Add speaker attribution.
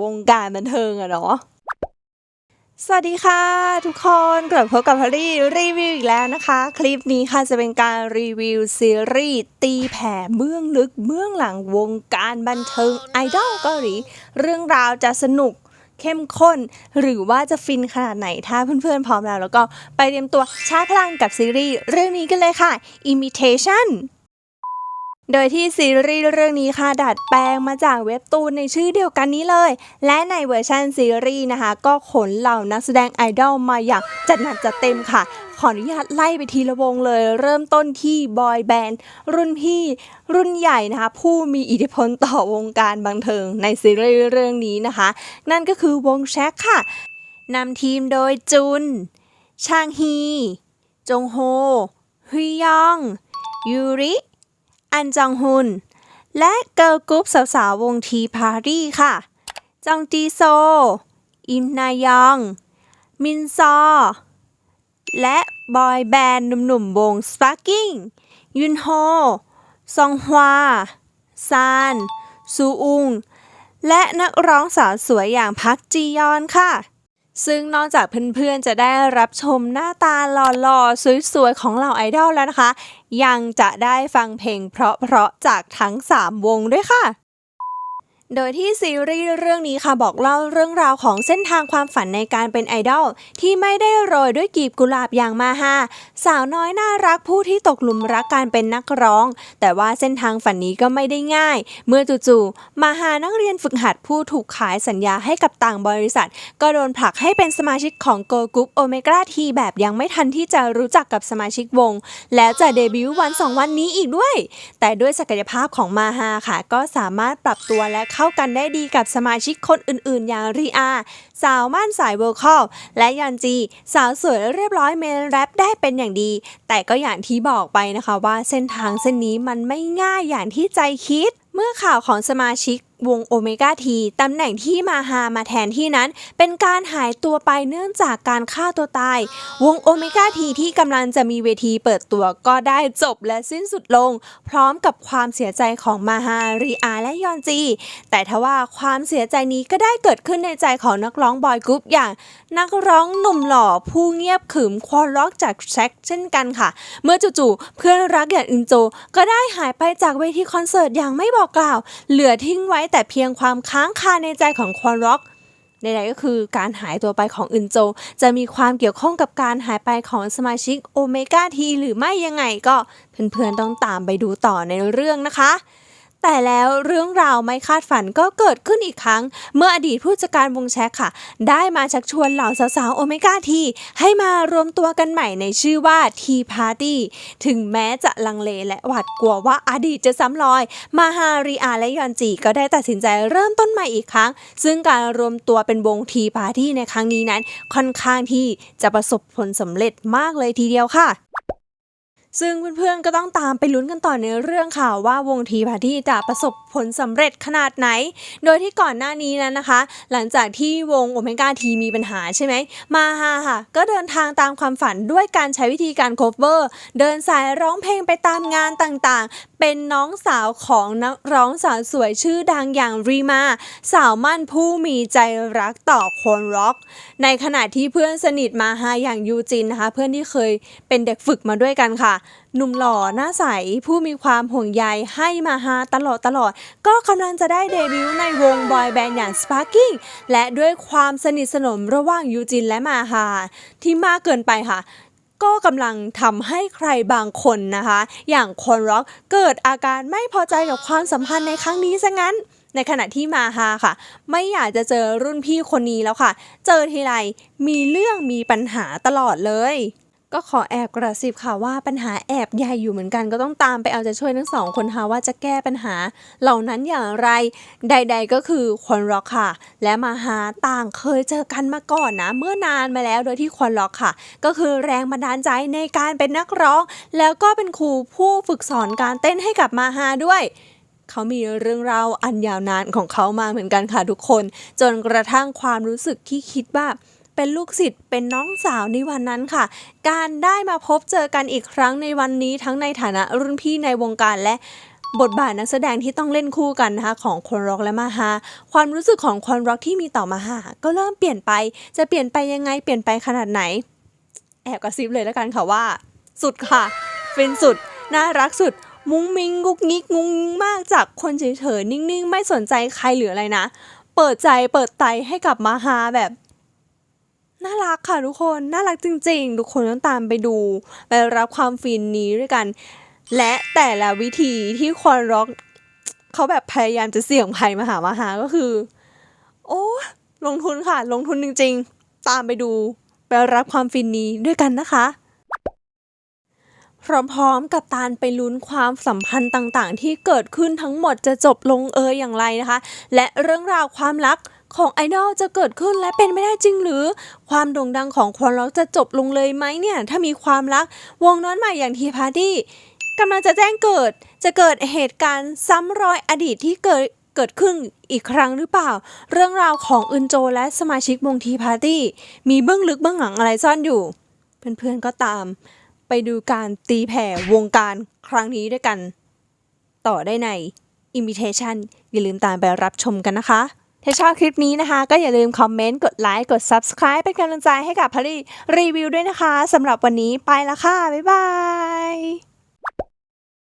Speaker 1: วงการบันเทิงอะเนาะสวัสดีค่ะ ทุกคนกลับพบกับพอลลี่รีวิวอีกแล้วนะคะ คลิปนี้ค่ะจะเป็นการรีวิวซีรีส์ตีแผ่เบื้องลึกเบื้องหลังวงการบันเทิงไอดอลเกาหลีเรื่องราวจะสนุกเข้มข้น หรือว่าจะฟินขนาดไหนถ้าเพื่อนๆพร้อมแล้ว แล้วก็ไปเตรียมตัวชาร์จพลังกับซีรีส์เรื่องนี้กันเลยค่ะ Imitation โดยที่ซีรีส์เรื่องนี้ค่ะดัดแปลงมาจากเว็บตูนในชื่อเดียวกันนี้เลย และในเวอร์ชันซีรีส์นะคะ ก็ขนเหล่านักแสดงไอดอลมาอย่างจัดหนักจัดเต็มค่ะ ขออนุญาตไล่ไปทีละวงเลย เริ่มต้นที่บอยแบนด์รุ่นพี่รุ่นใหญ่นะคะ ผู้มีอิทธิพลต่อวงการบันเทิงในซีรีส์เรื่องนี้นะคะ นั่นก็คือวงแชคค่ะนำทีมโดยจุน ชางฮี จงโฮฮุยยอง ยูริ อันจองฮุน และเกิร์ลกรุ๊ปสาวๆวงทีพารีค่ะ จองจีโซ อิมนายอง มินซอ และบอยแบนด์หนุ่มๆวง Sparking ยุนโฮ ซองฮวา ซาน ซูอุง และนักร้องสาวสวยอย่างพักจียอนค่ะ ซึ่งนอกจากเพื่อนๆจะได้รับชมหน้าตาหล่อๆ สวยๆ ของเหล่าไอดอลแล้วนะคะ ยังจะได้ฟังเพลงเพราะๆ จากทั้ง 3 วงด้วยค่ะ โดยที่ซีรีส์เรื่องนี้ค่ะบอกเล่าเรื่องราวของเส้นทางความฝันในการเป็นไอดอลที่ไม่ได้โรยด้วยกีบกุหลาบอย่างมาฮาสาวน้อยน่ารักผู้ที่ตกหลุมรักการเป็นนักร้อง แต่ว่าเส้นทางฝันนี้ก็ไม่ได้ง่าย เมื่อจู่ๆมาฮานักเรียนฝึกหัดผู้ถูกขายสัญญาให้กับต่างบริษัท ก็โดนผลักให้เป็นสมาชิกของโกกรุ๊ปโอเมก้าทีแบบยังไม่ทันที่จะรู้จักกับสมาชิกวง แล้วจะเดบิวต์วันสองวันนี้อีกด้วย แต่ด้วยศักยภาพของมาฮาค่ะ ก็สามารถปรับตัวและเข้าข้ากันได้ดีกับสมาชิกคนอื่นๆ อย่างรีอา สาวม่านสายเวอร์คอลและยันจี สาวสวยเรียบร้อยเมนแรปได้เป็นอย่างดี แต่ก็อย่างที่บอกไปนะคะว่าเส้นทางเส้นนี้มันไม่ง่ายอย่างที่ใจคิด เมื่อข่าวของสมาชิก วงโอเมก้าทีตำแหน่งที่มาฮามาแทนที่นั้น เป็นการหายตัวไปเนื่องจากการฆ่าตัวตาย วงโอเมก้าทีที่กำลังจะมีเวทีเปิดตัวก็ได้จบและสิ้นสุดลง พร้อมกับความเสียใจของมาฮารีอาและยอนจี แต่ทว่าความเสียใจนี้ก็ได้เกิดขึ้นในใจของนักร้องบอยกรุ๊ปอย่าง นักร้องหนุ่มหล่อผู้เงียบขึมควอล็อกจากแช็คเช่นกันค่ะ เมื่อจู่ๆเพื่อนรักอย่างอินโจก็ได้หายไปจากเวทีคอนเสิร์ตอย่างไม่บอกกล่าว เหลือทิ้งไว้แต่เพียงความค้างคาในใจของควอล็อกใดๆก็คือการหายตัวไปของอึนโจ จะมีความเกี่ยวข้องกับการหายไปของสมาชิกโอเมก้าทีหรือไม่ยังไงก็เพื่อนๆต้องตามไปดูต่อในเรื่องนะคะ แต่แล้วเรื่องราวไม่คาดฝันก็เกิดขึ้นอีกครั้ง เมื่ออดีตผู้จัดการวงแชคค่ะ ได้มาชักชวนเหล่าสาวๆโอเมก้าทีให้มารวมตัวกันใหม่ในชื่อว่าทีพาร์ตี้ถึงแม้จะลังเลและหวาดกลัวว่าอดีตจะซ้ำรอย มาฮาริอาและยอนจีก็ได้ตัดสินใจเริ่มต้นใหม่อีกครั้ง ซึ่งการรวมตัวเป็นวงทีพาร์ตี้ในครั้งนี้นั้น ค่อนข้างที่จะประสบผลสำเร็จมากเลยทีเดียวค่ะ ซึ่งเพื่อนๆก็ต้องตามไปลุ้นกันต่อในเรื่องข่าวว่าวงทีพาร์ตี้จะประสบผลสำเร็จขนาดไหน โดยที่ก่อนหน้านี้นั้นนะคะ หลังจากที่วงโอเมก้าทีมีปัญหาใช่ไหมมาฮาค่ะ ก็เดินทางตามความฝันด้วยการใช้วิธีการ cover เดินสายร้องเพลงไปตามงานต่างๆ เป็นน้องสาวของนักร้องสาวสวยชื่อดังอย่างรีมาสาวมั่นผู้มีใจรักต่อคนร็อก ในขณะที่เพื่อนสนิทมาฮาอย่างยูจินนะคะ เพื่อนที่เคยเป็นเด็กฝึกมาด้วยกันค่ะหนุ่มหล่อหน้าใส ผู้มีความห่วงใยให้มาฮาตลอดตลอด ก็กำลังจะได้เดบิวต์ในวงบอยแบนด์อย่าง Sparking และด้วยความสนิทสนมระหว่างยูจินและมาฮาที่มากเกินไปค่ะก็กำลังทำให้ใครบางคนนะคะ อย่างคนร็อกเกิดอาการไม่พอใจกับความสัมพันธ์ในครั้งนี้ซะงั้น ในขณะที่มาฮาค่ะ ไม่อยากจะเจอรุ่นพี่คนนี้แล้วค่ะ เจอทีไรมีเรื่องมีปัญหาตลอดเลย ก็ขอแอบกระซิบค่ะว่าปัญหาแอบใหญ่อยู่เหมือนกันก็ต้องตามไปเอาใจช่วยทั้งสองคนค่ะว่าจะแก้ปัญหา เหล่านั้นอย่างไรใด ๆ ก็คือควอนร็อกค่ะ และมาฮาต่างเคยเจอกันมาก่อนนะ เมื่อนานมาแล้วโดยที่ควอนร็อกค่ะ ก็คือแรงบันดาลใจในการเป็นนักร้อง แล้วก็เป็นครูผู้ฝึกสอนการเต้นให้กับมาฮาด้วยเขามีเรื่องราวอันยาวนานของเขามาเหมือนกันค่ะทุกคน จนกระทั่งความรู้สึกที่คิดว่า เป็นลูกศิษย์เป็นน้องสาวในวันนั้นค่ะ การได้มาพบเจอกันอีกครั้งในวันนี้ทั้งในฐานะรุ่นพี่ในวงการและบทบาทนักแสดงที่ต้องเล่นคู่กันนะคะของคนร็อกและมาฮาความรู้สึกของคนร็อกที่มีต่อมาฮาก็เริ่มเปลี่ยนไป จะเปลี่ยนไปยังไงเปลี่ยนไปขนาดไหน แอบกระซิบเลยแล้วกันค่ะว่า สุดค่ะฟินสุด น่ารักสุด มุ้งมิงกุกงิกงุงงิงมากจากคนเฉยๆนิ่งๆ ไม่สนใจใครหรืออะไรนะ เปิดใจเปิดไตให้กับมาฮาแบบ น่ารักค่ะทุกคนน่ารักจริง ๆ ทุกคนต้องตามไปดู ไปรับความฟินนี้ด้วยกัน และแต่ละวิธีที่ควอนร็อกเขาแบบพยายามจะเสี่ยงภัยมาหามาหาก็คือ โอ้ลงทุนค่ะ ลงทุนจริง ๆ ตามไปดู ไปรับความฟินนี้ด้วยกันนะคะพร้อมๆกับตานไปลุ้นความสัมพันธ์ต่างๆ ที่เกิดขึ้นทั้งหมดจะจบลงเอยอย่างไรนะคะ และเรื่องราวความรัก ของไอดอลจะเกิดขึ้นและเป็นไม่ได้จริงหรือ ความโด่งดังของควอนร็อกจะจบลงเลยไหมเนี่ย ถ้ามีความรักวงน้อนใหม่อย่างทีพาร์ตี้กำลังจะแจ้งเกิดจะเกิดเหตุการณ์ซ้ำรอยอดีตที่เกิดเกิดขึ้นอีกครั้งหรือเปล่า เรื่องราวของอึนโจและสมาชิกวงทีพาร์ตี้มีเบื้องลึกเบื้องหลังอะไรซ่อนอยู่ เพื่อนๆก็ตาม ไปดูการตีแผ่วงการครั้งนี้ด้วยกัน ต่อได้ใน Invitation อย่าลืมตามไปรับชมกันนะคะ ถ้าชอบคลิปนี้นะคะ ก็อย่าลืมคอมเมนต์ กดไลค์ กด Subscribe เป็นกำลังใจให้กับพารีรีวิวด้วยนะคะสำหรับวันนี้ไปละค่ะ บ๊ายบาย